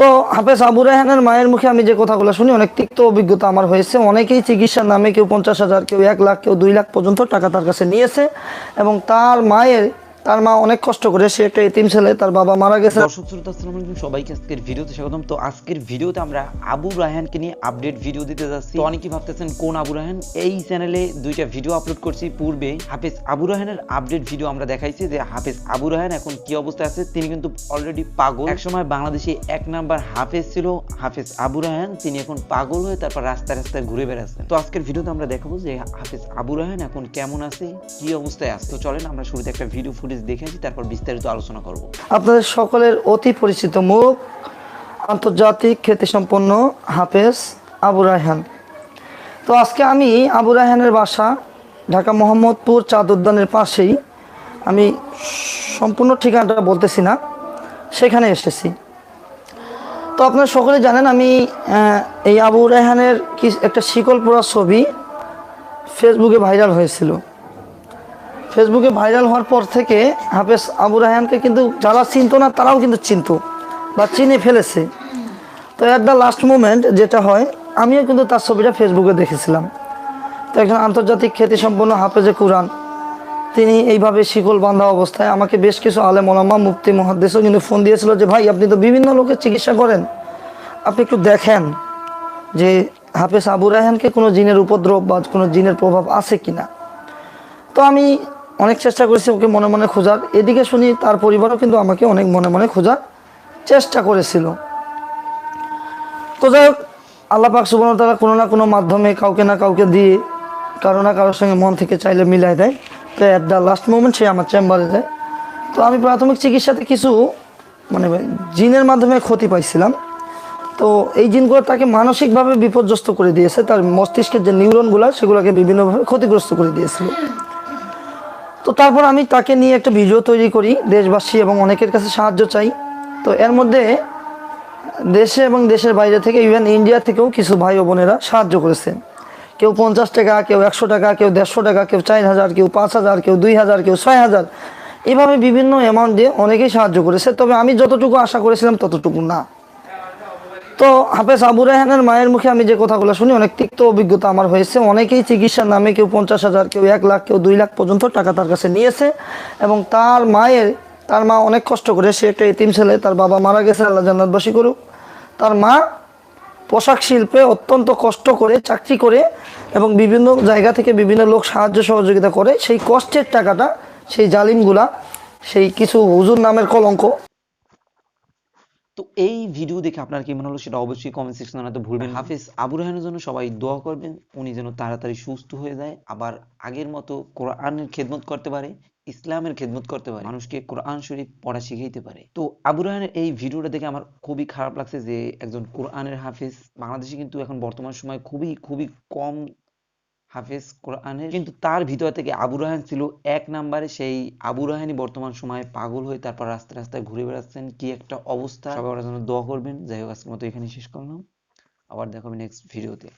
তো হাফেজ আবু রায়হানের মায়ের মুখে আমি যে কথাগুলো শুনি, অনেক তিক্ত অভিজ্ঞতা আমার হয়েছে। অনেকেই চিকিৎসার নামে কেউ পঞ্চাশ হাজার, কেউ এক লাখ, কেউ দুই লাখ পর্যন্ত টাকা তার কাছে নিয়েছে এবং তার মায়ের তার মা অনেক কষ্ট করে, সে একটা এতিম ছেলে, তার বাবা মারা গেছে। দর্শক শ্রোতা, আসসালামু আলাইকুম, সবাইকে আজকের ভিডিওতে স্বাগতম। তো আজকের ভিডিওতে আমরা আবু রায়হানকে নিয়ে আপডেট ভিডিও দিতে যাচ্ছি। তো অনেকেই ভাবতেছেন, কোন আবু রায়হান? এই চ্যানেলে দুইটা ভিডিও আপলোড করছি। পূর্বে হাফেজ আবু রায়হানের আপডেট ভিডিও আমরা দেখাইছি যে হাফেজ আবু রায়হান এখন কি অবস্থায় আছে। তিনি কিন্তু অলরেডি পাগল। একসময় বাংলাদেশে এক নাম্বার হাফেজ ছিল, হাফেজ আবু রায়হান। তিনি এখন পাগল হয়ে তারপর রাস্তায় রাস্তায় ঘুরে বেড়াচ্ছেন। তো আজকের ভিডিওতে আমরা দেখাবো যে হাফেজ আবু রায়হান এখন কেমন আছে, কি অবস্থায় আছে। তো চলেন, আমরা শুরুতে একটা ভিডিও ফুটেজ দেখে আসি, তারপর বিস্তারিত আলোচনা করব। আপনাদের সকলের অতি পরিচিত মুখ, আন্তর্জাতিক খ্যাতিসম্পন্ন হাফেজ আবু রায়হান। তো আজকে আমি আবু রায়হানের বাসা, ঢাকা মোহাম্মদপুর চাঁদ উদ্যানের পাশেই, আমি সম্পূর্ণ ঠিকানাটা বলতেছি না, সেখানে এসেছি। তো আপনারা সকলে জানেন আমি এই আবু রায়হানের কি একটা শিকল পোড়া ছবি ফেসবুকে ভাইরাল হয়েছিল। ফেসবুকে ভাইরাল হওয়ার পর থেকে হাফেজ আবু রায়হানকে কিন্তু যারা চিনতো না, তারাও কিন্তু চিনতো বা চিনে ফেলেছে। তো অ্যাট দ্য লাস্ট মোমেন্ট যেটা হয়, আমিও কিন্তু তার ছবিটা ফেসবুকে দেখেছিলাম। তো একজন আন্তর্জাতিক খ্যাতিসম্পন্ন হাফেজে কুরআন, তিনি এইভাবে শিকল বাঁধা অবস্থায় আমাকে বেশ কিছু আলে ওলামা, মুফতি মহাদ্দেশও কিন্তু ফোন দিয়েছিল যে, ভাই, আপনি তো বিভিন্ন লোকের চিকিৎসা করেন। আপনি একটু দেখেন যে হাফেজ আবু রায়হানকে কোনো জিনের উপদ্রব বা কোনো জিনের প্রভাব আছে কিনা? তো আমি অনেক চেষ্টা করেছি ওকে মনে মনে খোঁজার। এদিকে শুনি তার পরিবারও কিন্তু আমাকে অনেক মনে মনে খোঁজার চেষ্টা করেছিল। তো যাই হোক, আল্লাহ পাক সুবহানাহু ওয়া কোনো না কোনো মাধ্যমে কাউকে না কাউকে দিয়ে কারও না কারোর সঙ্গে মন থেকে চাইলে মিলাই দেয়। তো অ্যাট দ্য লাস্ট মোমেন্ট সে আমার চেম্বারে যায়। তো আমি প্রাথমিক চিকিৎসাতে কিছু মানে জিনের মাধ্যমে ক্ষতি পাইছিলাম। তো এই জিনগুলো তাকে মানসিকভাবে বিপর্যস্ত করে দিয়েছে। তার মস্তিষ্কের যে নিউরনগুলো সেগুলোকে বিভিন্নভাবে ক্ষতিগ্রস্ত করে দিয়েছিল। তো তারপর আমি তাকে নিয়ে একটা ভিডিও তৈরি করি, দেশবাসী এবং অনেকের কাছে সাহায্য চাই। তো এর মধ্যে দেশে এবং দেশের বাইরে থেকে ইভেন ইন্ডিয়া থেকেও কিছু ভাই ও বোনেরা সাহায্য করেছে কেউ পঞ্চাশ টাকা, কেউ একশো টাকা, কেউ দেড়শো টাকা, কেউ চার হাজার, কেউ পাঁচ হাজার, কেউ দুই হাজার, কেউ ছয় হাজার। এভাবে বিভিন্ন অ্যামাউন্ট দিয়ে অনেকেই সাহায্য করেছে। তবে আমি যতটুকু আশা করেছিলাম ততটুকু না। তো হাফেজ আবু রায়হানের মায়ের মুখে আমি যে কথাগুলো শুনি, অনেক তিক্ত অভিজ্ঞতা আমার হয়েছে। অনেকেই চিকিৎসার নামে কেউ পঞ্চাশ হাজার, কেউ এক লাখ, কেউ দুই লাখ পর্যন্ত টাকা তার কাছে নিয়েছে এবং তার মায়ের, তার মা অনেক কষ্ট করে, সে একটা এতিম ছেলে, তার বাবা মারা গেছে, আল্লাহ জান্নাতবাসী করুক। তার মা পোশাক শিল্পে অত্যন্ত কষ্ট করে, চাকরি করে এবং বিভিন্ন জায়গা থেকে বিভিন্ন লোক সাহায্য সহযোগিতা করে, সেই কষ্টের টাকাটা, সেই জালিমগুলা, সেই কিছু হুজুর নামের কলঙ্ক তো এই ভিডিও দেখে আপনার কি মনে হলো? সেটা অবশ্যই কমেন্ট সেকশনে জানাতে ভুলবেন। হাফেজ আবু রায়হানের জন্য সবাই দোয়া করবেন উনি যেন তাড়াতাড়ি সুস্থ হয়ে যায় আবার আগের মতো কোরআনের খেদমত করতে পারে ইসলামের খেদমত করতে পারে মানুষকে কোরআন শরীফ পড়া শিখাইতে পারে। তো আবু রায়হানের এই ভিডিওটা দেখে আমার খুবই খারাপ লাগছে যে একজন কোরআনের হাফেজ বাংলাদেশে কিন্তু এখন বর্তমান সময় খুবই খুবই কম হাফেজ কোরআনের। কিন্তু তার ভিতর থেকে আবু রাহান ছিল এক নাম্বারে। সেই আবু রায়হানই বর্তমান সময়ে পাগল হয়ে তারপর রাস্তায় রাস্তায় ঘুরে বেড়াচ্ছেন। কি একটা অবস্থা। সবাই ওনার জন্য দোয়া করবেন। যাই হোক, আজকের মতো এখানে শেষ করলাম। আবার দেখা হবে নেক্সট ভিডিওতে